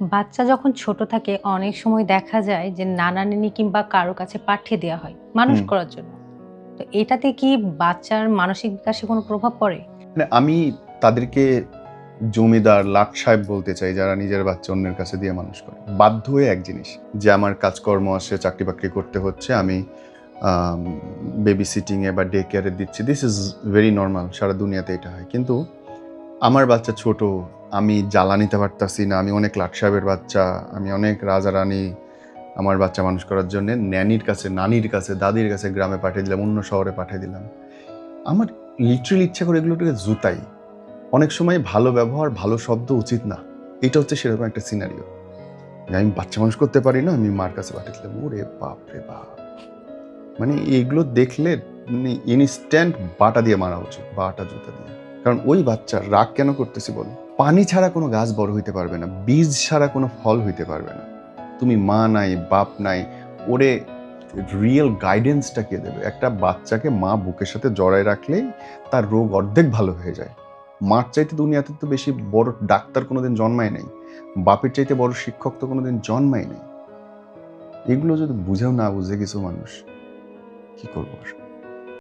বাচ্চা যখন ছোট থাকে অনেক সময় দেখা যায় যে নানা নানি কিংবা কারও কাছে পাঠিয়ে দেওয়া হয় মানুষ করার জন্য। তো এটাতে কি বাচ্চার মানসিক বিকাশে কোনো প্রভাব পড়ে? মানে আমি তাদেরকে জমিদার লাট সাহেব বলতে চাই যারা নিজের বাচ্চা অন্যের কাছে দিয়ে মানুষ করে। বাধ্য হয়ে এক জিনিস যে আমার কাজকর্ম আসে চাকরি বাকরি করতে হচ্ছে আমি বেবি সিটিংয়ে বা ডে কেয়ারে দিচ্ছি। দিস ইজ ভেরি নর্মাল সারা দুনিয়াতে এটা হয়। কিন্তু আমার বাচ্চা ছোট আমি জ্বালা নিতে পারতাছি না, আমি অনেক লাট সাহেবের বাচ্চা, আমি অনেক রাজা রানী আমার বাচ্চা মানুষ করার জন্য ন্যানির কাছে, নানির কাছে, দাদির কাছে গ্রামে পাঠিয়ে দিলাম, অন্য শহরে পাঠিয়ে দিলাম। আমার লিটারেলি ইচ্ছা করে এগুলোটাকে জুতাই। অনেক সময় ভালো ব্যবহার, ভালো শব্দ উচিত না। এটা হচ্ছে সেরকম একটা সিনারিও আমি বাচ্চা মানুষ করতে পারি না, আমি মার কাছে পাঠিয়ে দিলাম। ওরে বাপ রে বাপ। মানে এগুলো দেখলে মানে ইনস্ট্যান্ট বাটা দিয়ে মারা উচিত, বাটা জুতা দিয়ে। কারণ ওই বাচ্চা রাগ কেন করতেছি বলো? পানি ছাড়া কোনো গাছ বড় হইতে পারবে না, বীজ ছাড়া কোনো ফল হইতে পারবে না। তুমি মা নাই, বাপ নাই, ওরে রিয়েল গাইডেন্সটা কে দেবে? একটা বাচ্চাকে মা বুকের সাথে জড়ায় রাখলেই তার রোগ অর্ধেক ভালো হয়ে যায়। মার চাইতে দুনিয়াতে তো বেশি বড় ডাক্তার কোনোদিন জন্মায় নাই, বাপের চাইতে বড় শিক্ষক তো কোনোদিন জন্মায় নাই। এগুলো যদি বুঝেও না বুঝে কিছু মানুষ, কি করব আর?